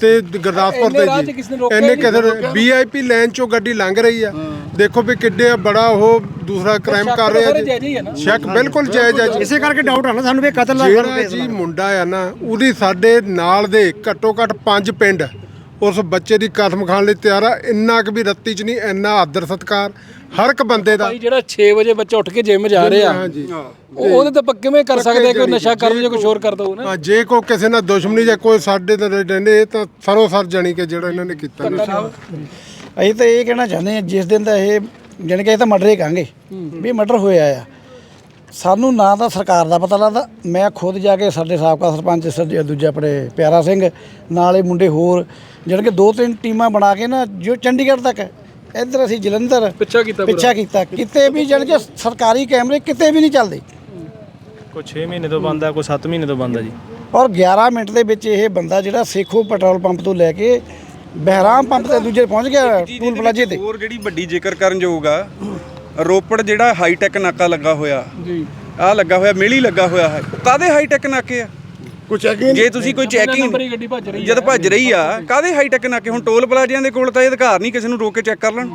ਤੇ ਗੁਰਦਾਸਪੁਰ ਇੰਨੇ ਰਾਹ 'ਚ ਤੇ ਕਿਸੇ ਨੇ ਜੀ ਰੋਕਿਆ ਇੰਨੇ ਨਹੀਂ, ਕਿਧਰ ਵੀਆਈਪੀ ਲਾਈਨ ਚੋਂ ਗੱਡੀ ਲੰਘ ਰਹੀ ਆ। ਦੇਖੋ ਵੀ ਕਿੱਡੇ ਬੜਾ ਉਹ ਦੂਸਰਾ ਕ੍ਰਾਈਮ ਕਰ ਰਿਹਾ ਸਾਰੇ ਜਾਇਜ਼ ਹੀ ਆ ਨਾ। ਜੀ ਸ਼ੱਕ ਬਿਲਕੁਲ ਜਾਇਜ਼ ਹੈ ਜੀ। ਇਸੇ ਕਰਕੇ ਡਾਊਟ ਆ ਨਾ ਸਾਨੂੰ ਵੀ ਕਤਲ ਦਾ ਜਿਹੜਾ ਜੀ ਮੁੰਡਾ ਆ ਨਾ ਉਹਦੀ ਸਾਡੇ ਨਾਲ ਦੇ ਘੱਟੋ ਘੱਟ ਪੰਜ ਪਿੰਡ ਉਸ ਬੱਚੇ ਦੀ ਕਸਮ ਖਾਣ ਲਈ ਤਿਆਰ ਆ। ਇੰਨਾ ਕੁ ਵੀ ਰੱਤੀ ਚ ਨਹੀਂ ਇੰਨਾ ਆਦਰ ਸਤਕਾਰ ਹਰ ਇੱਕ ਬੰਦੇ ਦਾ। ਭਾਈ ਜਿਹੜਾ 6 ਵਜੇ ਬੱਚਾ ਉੱਠ ਕੇ ਜਿਮ ਜਾ ਰਿਹਾ ਹਾਂਜੀ। ਉਹ- ਉਹਦੇ ਤੇ ਆਪਾਂ ਕਿਵੇਂ ਕਰ ਸਕਦੇ ਆ ਕੋਈ ਨਸ਼ਾ ਕਰ ਜੇ ਕੋਈ ਸ਼ੋਰ ਕਰਦਾ ਉਹ ਨਾ। ਹਾਂ ਜੇ ਕੋਈ ਕਿਸੇ ਨਾਲ ਦੁਸ਼ਮਣੀ ਜਾਂ ਕੋਈ ਸਾਡੇ ਨਾਲ ਰਹਿੰਦੇ ਇਹ ਤਾਂ ਸਰੋਂ ਸਰ ਜਾਣੀ ਕਿ ਜਿਹੜਾ ਇਹਨਾਂ ਨੇ ਕੀਤਾ। ਅਸੀਂ ਤਾਂ ਇਹ ਕਹਿਣਾ ਚਾਹੁੰਦੇ ਹਾਂ ਜਿਸ ਦਿਨ ਦਾ ਇਹ ਜਾਣੀ ਕਿ ਇਹ ਤਾਂ ਮਰਡਰ ਹੀ ਕਹਾਂਗੇ ਵੀ ਮਰਡਰ ਹੋਇਆ ਆ। ਸਾਨੂੰ ਨਾ ਤਾਂ ਸਰਕਾਰ ਦਾ ਪਤਾ ਲੱਗਦਾ ਮੈਂ ਖੁਦ ਜਾ ਕੇ ਸਾਡੇ ਸਾਬਕਾ ਸਰਪੰਚ ਸਰ ਦੂਜਾ ਆਪਣੇ ਪਿਆਰਾ ਸਿੰਘ ਨਾਲੇ ਮੁੰਡੇ ਹੋਰ ਜਾਣੀ ਕਿ ਦੋ ਤਿੰਨ ਟੀਮਾਂ ਬਣਾ ਕੇ ਨਾ ਜੋ ਚੰਡੀਗੜ੍ਹ ਤੱਕ ਇੱਧਰ ਅਸੀਂ ਜਲੰਧਰ ਪਿੱਛਾ ਕੀਤਾ ਪੂਰਾ। ਪਿੱਛਾ ਕੀਤਾ। ਕਿਤੇ ਵੀ ਜਾਣੀ ਕਿ ਸਰਕਾਰੀ ਕੈਮਰੇ ਕਿਤੇ ਵੀ ਨਹੀਂ ਚੱਲਦੇ। ਕੋਈ 6 ਮਹੀਨੇ ਤੋਂ ਬੰਦ ਆ ਕੋਈ 7 ਮਹੀਨੇ ਤੋਂ ਬੰਦ ਆ ਜੀ। ਔਰ 11 ਮਿੰਟ ਦੇ ਵਿੱਚ ਇਹ ਬੰਦਾ ਜਿਹੜਾ ਸੇਖੋ ਪੈਟਰੋਲ ਪੰਪ ਤੋਂ ਲੈ ਕੇ ਬਹਿਰਾਮ ਪੰਪ ਤੇ ਦੂਜੇ ਪਹੁੰਚ ਗਿਆ ਟੂਲ ਪਲਾਜੇ ਤੇ। ਹੋਰ ਜਿਹੜੀ ਵੱਡੀ ਜ਼ਿਕਰ ਕਰਨ ਯੋਗ ਆ ਰੋਪੜ ਜਿਹੜਾ ਹਾਈਟੈਕ ਨਾਕਾ ਲੱਗਾ ਹੋਇਆ ਜੀ। ਆ ਲੱਗਾ ਹੋਇਆ ਮੇਲੀ ਲੱਗਾ ਹੋਇਆ ਹੈ ਕਾਦੇ ਹਾਈਟੈਕ ਨਾਕੇ ਆ? ਕੁਛ ਹੈ ਜੇ ਤੁਸੀਂ ਕੋਈ ਚੈਕਿੰਗ ਨੰਬਰੀ ਗੱਡੀ ਭੱਜ ਰਹੀ ਜਦ ਭੱਜ ਰਹੀ ਆ ਕਾਦੇ ਹਾਈਟੈਕ ਨਾਕੇ ਹੁਣ ਟੋਲ ਪਲਾਜ਼ਿਆਂ ਦੇ ਕੋਲ ਤਾਂ ਇਹ ਅਧਿਕਾਰ ਨਹੀਂ ਕਿਸੇ ਨੂੰ ਰੋਕ ਕੇ ਚੈੱਕ ਕਰ ਲੈਣ?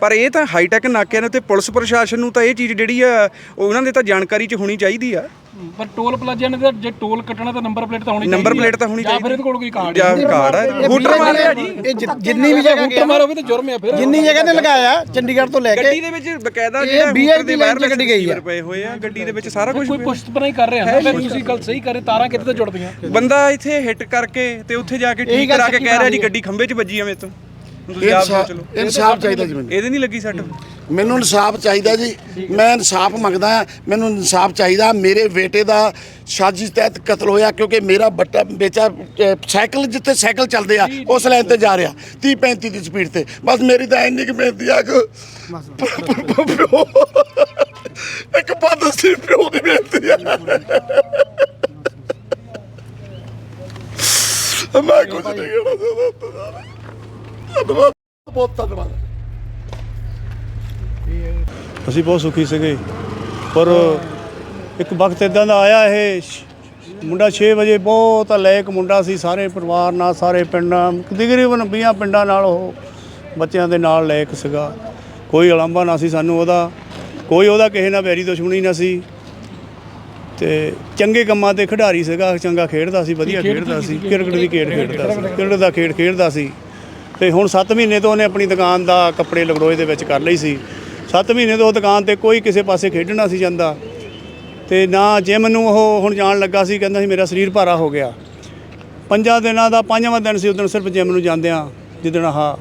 ਪਰ ਇਹ ਤਾਂ ਹਾਈਟੈਕ ਨਾਕਿਆਂ ਦੇ ਉੱਤੇ ਪੁਲਿਸ ਪ੍ਰਸ਼ਾਸਨ ਨੂੰ ਤਾਂ ਇਹ ਚੀਜ਼ ਜਿਹੜੀ ਆ ਉਹ ਉਹਨਾਂ ਦੇ ਤਾਂ ਜਾਣਕਾਰੀ 'ਚ ਹੋਣੀ ਚਾਹੀਦੀ ਆ। ਪਰ ਟੋਲ ਪਲਾਜ਼ਿਆਂ ਨੇ ਤਾਂ ਜੇ ਟੋਲ ਕੱਟਣਾ ਤਾਂ ਨੰਬਰ ਪਲੇਟ ਤਾਂ ਹੋਣੀ ਨੰਬਰ ਚਾਹੀਦੀ ਪਲੇਟ ਤਾਂ ਹੋਣੀ ਜਾਂ ਫਿਰ ਚਾਹੀਦੀ। ਇਹਦੇ ਕੋਲ ਕੋਈ ਕਾਰਡ ਜਾਂ ਕਾਰਡ ਹੈ ਹੂਟਰ ਮਾਰਿਆ ਜੀ। ਇਹ ਜਿੰਨੀ ਵੀ ਜਗ੍ਹਾ ਹੂਟਰ ਮਾਰੋਗੇ ਤਾਂ ਜੁਰਮ ਹੈ ਫਿਰ। ਜਿੰਨੀ ਜਗ੍ਹਾ ਤੇ ਲਗਾਇਆ ਚੰਡੀਗੜ੍ਹ ਤੋਂ ਲੈ ਗੱਡੀ ਕੇ ਦੇ ਵਿੱਚ ਬਕਾਇਦਾ ਜਿਹੜਾ ਹੂਟਰ ਦੇ ਲਾਈਨ 'ਚ ਗੱਡੀ ਗਈ ਆ। ਪਏ ਹੋਏ ਆ ਗੱਡੀ ਦੇ ਵਿੱਚ ਸਾਰਾ ਕੁਝ ਕੋਈ ਪੁਸ਼ਤਪਨਾ ਹੀ ਕਰ ਰਿਹਾ ਨਾ ਫਿਰ ਤੁਸੀਂ ਗੱਲ ਸਹੀ ਕਰ ਤਾਰਾਂ ਕਿਤੇ ਤਾਂ ਜੁੜਦੀਆਂ? ਬੰਦਾ ਇੱਥੇ ਹਿੱਟ ਕਰਕੇ ਤੇ ਉੱਥੇ ਜਾ ਕੇ ਠੀਕ ਕਰਾ ਕੇ ਕਹਿ ਰਿਹਾ ਜੀ ਗੱਡੀ ਖੰਭੇ 'ਚ ਵੱਜੀ ਆ ਮੇਰੇ ਤੋਂ। ਇਨਸਾਫ ਚਾਹੀਦਾ ਜੀ ਮੈਨੂੰ। ਇਹਦੇ ਨਹੀਂ ਲੱਗੀ ਸੱਟ? ਮੈਨੂੰ ਇਨਸਾਫ ਚਾਹੀਦਾ ਜੀ। ਮੈਂ ਇਨਸਾਫ ਮੰਗਦਾ। ਮੈਨੂੰ ਇਨਸਾਫ ਚਾਹੀਦਾ। ਮੇਰੇ ਬੇਟੇ ਦਾ ਸਾਜ਼ਿਸ਼ ਤਹਿਤ ਕਤਲ ਹੋਇਆ ਕਿਉਂਕਿ ਮੇਰਾ ਬੱਟਾ ਬੇਚਾ ਸਾਈਕਲ ਜਿੱਥੇ ਸਾਈਕਲ ਚੱਲਦੇ ਆ ਉਸ ਲਾਈਨ ਤੇ ਜਾ ਰਿਹਾ। 30 35 ਦੀ ਸਪੀਡ ਤੇ। ਬਸ ਮੇਰੀ ਤਾਂ ਇੰਨੀ ਕੁ ਬੇਨਤੀ ਆ ਕਿ ਪਿਓ ਇੱਕ ਪਾਦ ਸੀ ਪਿਓ ਦੀ ਬੇਨਤੀ ਆ। ਮੈਂ ਕੁਝ ਨਹੀਂ ਕਹਿਣਾ ਧੰਨਵਾਦ ਬਹੁਤ ਧੰਨਵਾਦ ਅਸੀਂ ਬਹੁਤ ਸੁਖੀ ਸੀਗੇ ਪਰ ਇੱਕ ਵਕਤ ਇਦਾਂ ਦਾ ਆਇਆ ਇਹ ਮੁੰਡਾ 6 ਵਜੇ ਬਹੁਤ ਲਾਇਕ ਮੁੰਡਾ ਸੀ ਸਾਰੇ ਪਰਿਵਾਰ ਨਾਲ ਸਾਰੇ ਪਿੰਡਾਂ ਤਕਰੀਬਨ 20 ਪਿੰਡਾਂ ਨਾਲ ਉਹ ਬੱਚਿਆਂ ਦੇ ਨਾਲ ਲਾਇਕ ਸੀਗਾ। ਕੋਈ ਅਲੰਬਾ ਨਾ ਸੀ ਸਾਨੂੰ ਉਹਦਾ ਕੋਈ ਉਹਦਾ ਕਿਸੇ ਨਾਲ ਵੈਰੀ ਦੁਸ਼ਮਣੀ ਨਾ ਸੀ। ਤੇ ਚੰਗੇ ਕੰਮਾਂ ਤੇ ਖਿਡਾਰੀ ਸੀਗਾ ਚੰਗਾ ਖੇਡਦਾ ਸੀ ਵਧੀਆ ਖੇਡਦਾ ਸੀ। ਕ੍ਰਿਕਟ ਦੀ ਖੇਡ ਖੇਡਦਾ ਸੀ। ਕ੍ਰਿਕਟ ਦਾ ਖੇਡ ਖੇਡਦਾ ਸੀ। ਤੇ ਹੁਣ 7 ਮਹੀਨੇ ਤੋਂ ਉਹਨੇ ਆਪਣੀ ਦੁਕਾਨ ਦਾ ਕੱਪੜੇ ਲਗੜੋਏ ਦੇ ਵਿੱਚ ਕਰ ਲਈ ਸੀ। 7 ਮਹੀਨੇ ਤੋਂ ਉਹ ਦੁਕਾਨ ਤੇ ਕੋਈ ਕਿਸੇ ਪਾਸੇ ਖੇਡਣਾ ਸੀ ਜਾਂਦਾ। ਤੇ ਨਾ ਜਿਮ ਨੂੰ ਉਹ ਹੁਣ ਜਾਣ ਲੱਗਾ ਸੀ, ਕਹਿੰਦਾ ਸੀ ਮੇਰਾ ਸਰੀਰ ਭਾਰਾ ਹੋ ਗਿਆ। ਪੰਜਾਂ ਦਿਨਾਂ ਦਾ, ਪੰਜਵਾਂ ਦਿਨ ਸੀ ਉਦੋਂ ਸਿਰਫ ਜਿਮ ਨੂੰ ਜਾਂਦਿਆਂ ਜਿੱਦਣ ਆਹ